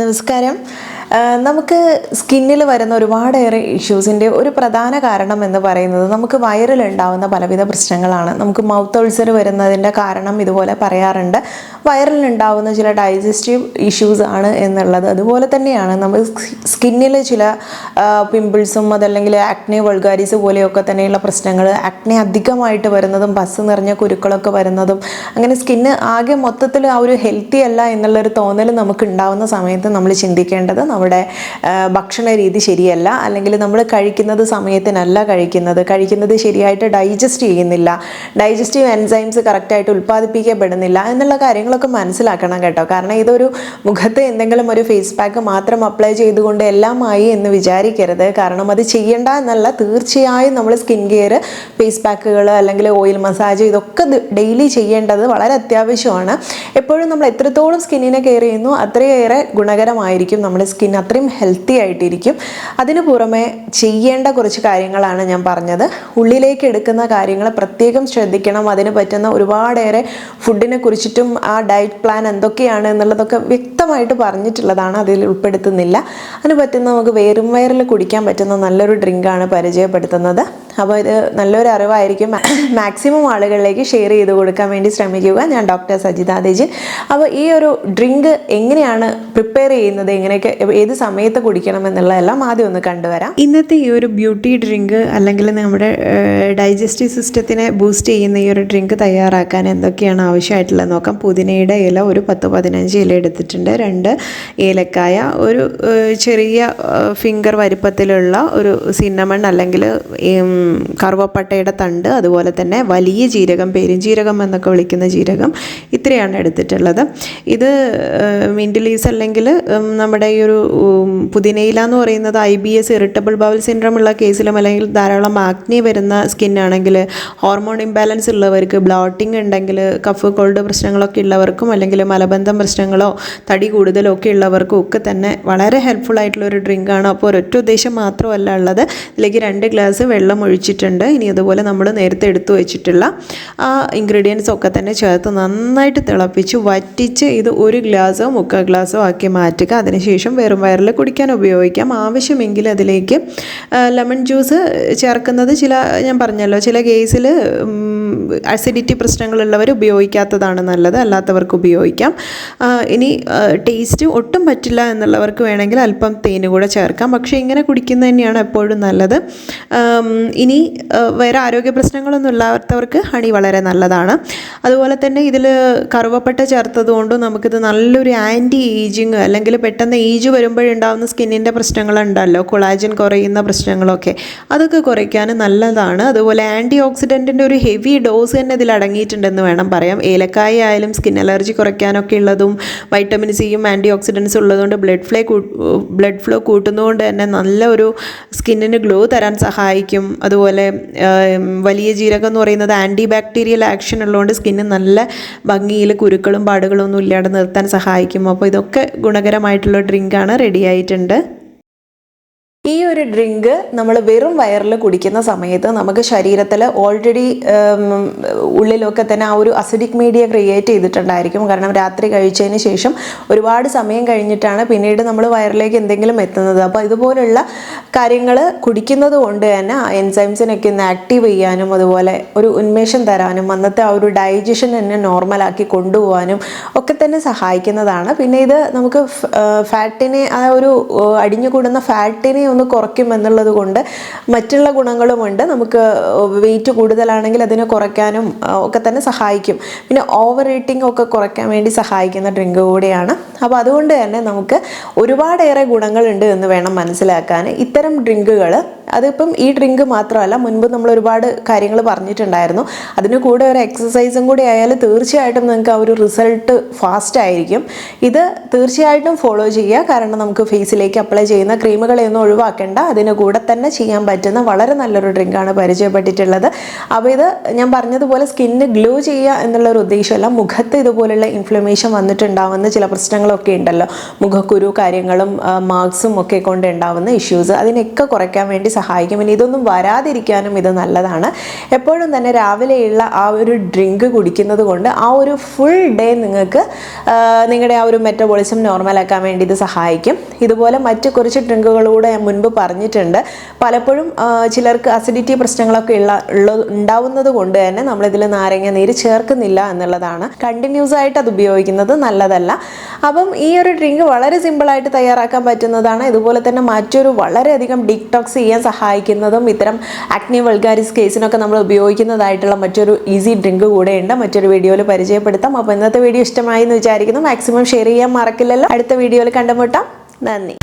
നമസ്കാരം. നമുക്ക് സ്കിന്നിൽ വരുന്ന ഒരുപാടേറെ ഇഷ്യൂസിന്റെ ഒരു പ്രധാന കാരണം എന്ന് പറയുന്നത് നമുക്ക് വയറിലുണ്ടാവുന്ന പലവിധ പ്രശ്നങ്ങളാണ്. നമുക്ക് മൗത്ത് അൾസർ വരുന്നതിന്റെ കാരണം ഇതുപോലെ പറയാറുണ്ട്. വയറിലുണ്ടാവുന്ന ചില ഡൈജസ്റ്റീവ് ഇഷ്യൂസ് ആണ് എന്നുള്ളത്. അതുപോലെ തന്നെയാണ് നമ്മൾ സ്കിന്നിൽ ചില പിമ്പിൾസും അതല്ലെങ്കിൽ ആക്നെ വൾഗാരിസ് പോലെയൊക്കെ തന്നെയുള്ള പ്രശ്നങ്ങൾ ആക്നെ അധികമായിട്ട് വരുന്നതും പസ് നിറഞ്ഞ കുരുക്കളൊക്കെ വരുന്നതും അങ്ങനെ സ്കിന്ന് ആകെ മൊത്തത്തിൽ ആ ഒരു ഹെൽത്തി അല്ല എന്നുള്ളൊരു തോന്നൽ നമുക്ക് ഉണ്ടാവുന്ന സമയത്ത് നമ്മൾ ചിന്തിക്കേണ്ടത് നമ്മുടെ ഭക്ഷണ രീതി ശരിയല്ല. അല്ലെങ്കിൽ നമ്മൾ കഴിക്കുന്നത് സമയത്തിനല്ല കഴിക്കുന്നത്. കഴിക്കുന്നത് ശരിയായിട്ട് ഡൈജസ്റ്റ് ചെയ്യുന്നില്ല. ഡൈജസ്റ്റീവ് എൻസൈംസ് കറക്റ്റായിട്ട് ഉൽപ്പാദിപ്പിക്കപ്പെടുന്നില്ല എന്നുള്ള കാര്യങ്ങളൊക്കെ മനസ്സിലാക്കണം കേട്ടോ. കാരണം ഇതൊരു മുഖത്ത് എന്തെങ്കിലും ഒരു ഫേസ് പാക്ക് മാത്രം അപ്ലൈ ചെയ്തുകൊണ്ട് എല്ലാമായി എന്ന് വിചാരിക്കരുത്. കാരണം അത് ചെയ്യേണ്ട എന്നല്ല തീർച്ചയായും നമ്മൾ സ്കിൻ കെയർ ഫേസ് പാക്കുകൾ അല്ലെങ്കിൽ ഓയിൽ മസാജ് ഇതൊക്കെ ഡെയിലി ചെയ്യേണ്ടത് വളരെ അത്യാവശ്യമാണ്. എപ്പോഴും നമ്മൾ എത്രത്തോളം സ്കിന്നിനെ കെയർ ചെയ്യുന്നു അത്രയേറെ ഗുണകരമായിരിക്കും നമ്മുടെ സ്കിൻ അത്രയും ഹെൽത്തി ആയിട്ടിരിക്കും. അതിനു പുറമെ ചെയ്യേണ്ട കുറച്ച് കാര്യങ്ങളാണ് ഞാൻ പറഞ്ഞത്. ഉള്ളിലേക്ക് എടുക്കുന്ന കാര്യങ്ങൾ പ്രത്യേകം ശ്രദ്ധിക്കണം. അതിന് പറ്റുന്ന ഒരുപാടേറെ ഫുഡിനെ കുറിച്ചിട്ടും ആ ഡയറ്റ് പ്ലാൻ എന്തൊക്കെയാണ് എന്നുള്ളതൊക്കെ വ്യക്തമായിട്ട് പറഞ്ഞിട്ടുള്ളതാണ് അതിൽ ഉൾപ്പെടുത്തുന്നില്ല. അതിന് പറ്റുന്ന നമുക്ക് വേറും വയറിൽ കുടിക്കാൻ പറ്റുന്ന നല്ലൊരു ഡ്രിങ്കാണ് പരിചയപ്പെടുത്തുന്നത്. അപ്പോൾ ഇത് നല്ലൊരു അറിവായിരിക്കും. മാക്സിമം ആളുകളിലേക്ക് ഷെയർ ചെയ്ത് കൊടുക്കാൻ വേണ്ടി ശ്രമിക്കുക. ഞാൻ ഡോക്ടർ സജിത ദേജി അപ്പോൾ ഈ ഒരു ഡ്രിങ്ക് എങ്ങനെയാണ് പ്രിപ്പയർ ചെയ്യുന്നത്? എങ്ങനെയൊക്കെ ഏത് സമയത്ത് കുടിക്കണം എന്നുള്ളതെല്ലാം ആദ്യം ഒന്ന് കണ്ടുവരാം. ഇന്നത്തെ ഈ ഒരു ബ്യൂട്ടി ഡ്രിങ്ക് അല്ലെങ്കിൽ നമ്മുടെ ഡൈജസ്റ്റീവ് സിസ്റ്റത്തിനെ ബൂസ്റ്റ് ചെയ്യുന്ന ഈ ഒരു ഡ്രിങ്ക് തയ്യാറാക്കാൻ എന്തൊക്കെയാണ് ആവശ്യമായിട്ടുള്ളത് നോക്കാം. പുതിനയുടെ ഇല ഒരു പത്ത് പതിനഞ്ച് ഇല എടുത്തിട്ടുണ്ട്. രണ്ട് ഏലക്കായ ഒരു ചെറിയ ഫിംഗർ വലിപ്പത്തിലുള്ള ഒരു സിന്നമൺ അല്ലെങ്കിൽ കറുവപ്പട്ടയുടെ തണ്ട് അതുപോലെ തന്നെ വലിയ ജീരകം പെരുംജീരകം എന്നൊക്കെ വിളിക്കുന്ന ജീരകം ഇത്രയാണ് എടുത്തിട്ടുള്ളത്. ഇത് മിന്റ് ലീവ്സ് അല്ലെങ്കിൽ നമ്മുടെ ഈ ഒരു പുതിനയില എന്ന് പറയുന്നത് I B S irritable bowel syndrome ഉള്ള കേസിലും അല്ലെങ്കിൽ ധാരാളം ആക്നി വരുന്ന സ്കിന്നാണെങ്കിൽ ഹോർമോൺ ഇംബാലൻസ് ഉള്ളവർക്ക് ബ്ലോട്ടിംഗ് ഉണ്ടെങ്കിൽ കഫ് കോൾഡ് പ്രശ്നങ്ങളൊക്കെ ഉള്ളവർക്കും അല്ലെങ്കിൽ മലബന്ധം പ്രശ്നങ്ങളോ തടി കൂടുതലോ ഒക്കെ ഉള്ളവർക്കും ഒക്കെ തന്നെ വളരെ ഹെൽപ്ഫുൾ ആയിട്ടുള്ള ഒരു ഡ്രിങ്കാണ് അപ്പോൾ ഒരൊറ്റ ഉദ്ദേശം മാത്രമല്ല ഉള്ളത്. ഇതിലേക്ക് രണ്ട് ഗ്ലാസ് വെള്ളം ഒഴിച്ചിട്ടുണ്ട്. ഇനി അതുപോലെ നമ്മൾ നേരത്തെ എടുത്തു വെച്ചിട്ടുള്ള ആ ഇൻഗ്രീഡിയൻസ് ഒക്കെ തന്നെ ചേർത്ത് നന്നായിട്ട് തിളപ്പിച്ച് വറ്റിച്ച് ഇത് ഒരു ഗ്ലാസ്സോ മുക്കാൽ ഗ്ലാസ്സോ ആക്കി മാറ്റുക. അതിനുശേഷം വെറും വയറിൽ കുടിക്കാൻ ഉപയോഗിക്കാം. ആവശ്യമെങ്കിൽ അതിലേക്ക് ലെമൺ ജ്യൂസ് ചേർക്കുന്നത് ചില ഞാൻ പറഞ്ഞല്ലോ ചില കേസിൽ അസിഡിറ്റി പ്രശ്നങ്ങളുള്ളവർ ഉപയോഗിക്കാത്തതാണ് നല്ലത്. അല്ലാത്തവർക്ക് ഉപയോഗിക്കാം. ഇനി ടേസ്റ്റ് ഒട്ടും പറ്റില്ല എന്നുള്ളവർക്ക് വേണമെങ്കിൽ അല്പം തേന് കൂടെ ചേർക്കാം. പക്ഷേ ഇങ്ങനെ കുടിക്കുന്നത് തന്നെയാണ് എപ്പോഴും നല്ലത്. ഇനി വേറെ ആരോഗ്യ പ്രശ്നങ്ങളൊന്നും ഇല്ലാത്തവർക്ക് ഹണി വളരെ നല്ലതാണ്. അതുപോലെ തന്നെ ഇതിൽ കറുവപ്പട്ട ചേർത്തത് കൊണ്ടും നമുക്കിത് നല്ലൊരു ആന്റി ഏജിങ് അല്ലെങ്കിൽ പെട്ടെന്ന് ഏജ് വരുമ്പോഴുണ്ടാകുന്ന സ്കിന്നിന്റെ പ്രശ്നങ്ങളുണ്ടല്ലോ കൊളാജൻ കുറയുന്ന പ്രശ്നങ്ങളൊക്കെ. അതൊക്കെ കുറയ്ക്കാൻ നല്ലതാണ്. അതുപോലെ ആന്റി ഓക്സിഡന്റിന്റെ ഒരു ഹെവി ഡോസ് തന്നെ ഇതിൽ അടങ്ങിയിട്ടുണ്ടെന്ന് വേണം പറയാം. ഏലക്കായ ആയാലും സ്കിൻ അലർജി കുറയ്ക്കാനൊക്കെ ഉള്ളതും വൈറ്റമിൻ സിയും ആന്റി ഓക്സിഡൻസ് ഉള്ളതുകൊണ്ട് ബ്ലഡ് ഫ്ലേ ബ്ലഡ് ഫ്ലോ കൂട്ടുന്നതുകൊണ്ട് തന്നെ നല്ലൊരു സ്കിന്നിന് ഗ്ലോ തരാൻ സഹായിക്കും. അതുപോലെ വലിയ ജീരകം എന്ന് പറയുന്നത് ആന്റി ബാക്ടീരിയൽ ആക്ഷൻ ഉള്ളതുകൊണ്ട് സ്കിന്ന് നല്ല ഭംഗിയിൽ കുരുക്കളും പാടുകളും ഒന്നും ഇല്ലാതെ നിർത്താൻ സഹായിക്കും. അപ്പോൾ ഇതൊക്കെ ഗുണകരമായിട്ടുള്ള ഡ്രിങ്കാണ് റെഡി ആയിട്ടുണ്ട്. ഈ ഒരു ഡ്രിങ്ക് നമ്മൾ വെറും വയറിൽ കുടിക്കുന്ന സമയത്ത് നമുക്ക് ശരീരത്തിൽ ഓൾറെഡി ഉള്ളിലൊക്കെ തന്നെ ആ ഒരു അസിഡിക് മീഡിയ ക്രിയേറ്റ് ചെയ്തിട്ടുണ്ടായിരിക്കും. കാരണം രാത്രി കഴിച്ചതിന് ശേഷം ഒരുപാട് സമയം കഴിഞ്ഞിട്ടാണ് പിന്നീട് നമ്മൾ വയറിലേക്ക് എന്തെങ്കിലും എത്തുന്നത്. അപ്പോൾ ഇതുപോലുള്ള കാര്യങ്ങൾ കുടിക്കുന്നത് കൊണ്ട് തന്നെ ആ എൻസൈംസിനൊക്കെ ഒന്ന് ആക്റ്റീവ് ചെയ്യാനും അതുപോലെ ഒരു ഉന്മേഷം തരാനും അന്നത്തെ ആ ഒരു ഡൈജഷൻ തന്നെ നോർമലാക്കി കൊണ്ടുപോകാനും ഒക്കെ തന്നെ സഹായിക്കുന്നതാണ്. പിന്നെ ഇത് നമുക്ക് ഫാറ്റിനെ ആ ഒരു അടിഞ്ഞുകൂടുന്ന ഫാറ്റിനെ ഒന്ന് കുറയ്ക്കും എന്നുള്ളത് കൊണ്ട് മറ്റുള്ള ഗുണങ്ങളുമുണ്ട്. നമുക്ക് വെയിറ്റ് കൂടുതലാണെങ്കിൽ അതിനെ കുറയ്ക്കാനും ഒക്കെ തന്നെ സഹായിക്കും. പിന്നെ ഓവർ ഈറ്റിംഗ് ഒക്കെ കുറയ്ക്കാൻ വേണ്ടി സഹായിക്കുന്ന ഡ്രിങ്ക് കൂടിയാണ്. അപ്പോൾ അതുകൊണ്ട് തന്നെ നമുക്ക് ഒരുപാടേറെ ഗുണങ്ങളുണ്ട് എന്ന് വേണം മനസ്സിലാക്കാൻ. ഇത്തരം ഡ്രിങ്കുകൾ അതിപ്പം ഈ ഡ്രിങ്ക് മാത്രമല്ല മുൻപ് നമ്മൾ ഒരുപാട് കാര്യങ്ങൾ പറഞ്ഞിട്ടുണ്ടായിരുന്നു. അതിന് കൂടെ ഒരു എക്സസൈസും കൂടി ആയാൽ തീർച്ചയായിട്ടും നിങ്ങൾക്ക് ആ ഒരു റിസൾട്ട് ഫാസ്റ്റ് ആയിരിക്കും. ഇത് തീർച്ചയായിട്ടും ഫോളോ ചെയ്യുക. കാരണം നമുക്ക് ഫേസിലേക്ക് അപ്ലൈ ചെയ്യുന്ന ക്രീമുകളെയൊന്നും ഒഴിവാക്കേണ്ട. അതിന് കൂടെ തന്നെ ചെയ്യാൻ പറ്റുന്ന വളരെ നല്ലൊരു ഡ്രിങ്കാണ് പരിചയപ്പെട്ടിട്ടുള്ളത്. അപ്പോൾ ഇത് ഞാൻ പറഞ്ഞതുപോലെ സ്കിന്ന് ഗ്ലോ ചെയ്യുക എന്നുള്ളൊരു ഉദ്ദേശമല്ല. മുഖത്ത് ഇതുപോലുള്ള ഇൻഫ്ലമേഷൻ വന്നിട്ടുണ്ടാവുന്ന ചില പ്രശ്നങ്ങളൊക്കെ ഉണ്ടല്ലോ. മുഖക്കുരു കാര്യങ്ങളും മാർക്സും ഒക്കെ കൊണ്ട് ഉണ്ടാവുന്ന ഇഷ്യൂസ് അതിനൊക്കെ കുറയ്ക്കാൻ വേണ്ടി സഹായിക്കും. ഇനി ഇതൊന്നും വരാതിരിക്കാനും ഇത് നല്ലതാണ്. എപ്പോഴും തന്നെ രാവിലെയുള്ള ആ ഒരു ഡ്രിങ്ക് കുടിക്കുന്നത് കൊണ്ട് ആ ഒരു ഫുൾ ഡേ നിങ്ങൾക്ക് നിങ്ങളുടെ ആ ഒരു മെറ്റബോളിസം നോർമലാക്കാൻ വേണ്ടി ഇത് സഹായിക്കും. ഇതുപോലെ മറ്റ് കുറച്ച് ഡ്രിങ്കുകളൂടെ ഞാൻ മുൻപ് പറഞ്ഞിട്ടുണ്ട്. പലപ്പോഴും ചിലർക്ക് അസിഡിറ്റി പ്രശ്നങ്ങളൊക്കെ ഉള്ള ഉള്ള ഉണ്ടാവുന്നത് കൊണ്ട് തന്നെ നമ്മളിതിൽ നാരങ്ങ നീര് ചേർക്കുന്നില്ല എന്നുള്ളതാണ്. കണ്ടിന്യൂസ് ആയിട്ട് അത് ഉപയോഗിക്കുന്നത് നല്ലതല്ല. അപ്പം ഈ ഒരു ഡ്രിങ്ക് വളരെ സിമ്പിളായിട്ട് തയ്യാറാക്കാൻ പറ്റുന്നതാണ്. ഇതുപോലെ തന്നെ മറ്റൊരു വളരെയധികം ഡിറ്റോക്സ് ചെയ്യാൻ സഹായിക്കുന്നതും ഇത്തരം അഗ്നി വൾഗാരിസ് കേസിനൊക്കെ നമ്മൾ ഉപയോഗിക്കുന്നതായിട്ടുള്ള മറ്റൊരു ഈസി ഡ്രിങ്ക് കൂടെയുണ്ട്. മറ്റൊരു വീഡിയോയിൽ പരിചയപ്പെടുത്താം. അപ്പോൾ ഇന്നത്തെ വീഡിയോ ഇഷ്ടമായി എന്ന് വിചാരിക്കുന്നു. മാക്സിമം ഷെയർ ചെയ്യാൻ മറക്കില്ലല്ലോ. അടുത്ത വീഡിയോയിൽ കണ്ടുമുട്ടാം. നന്ദി.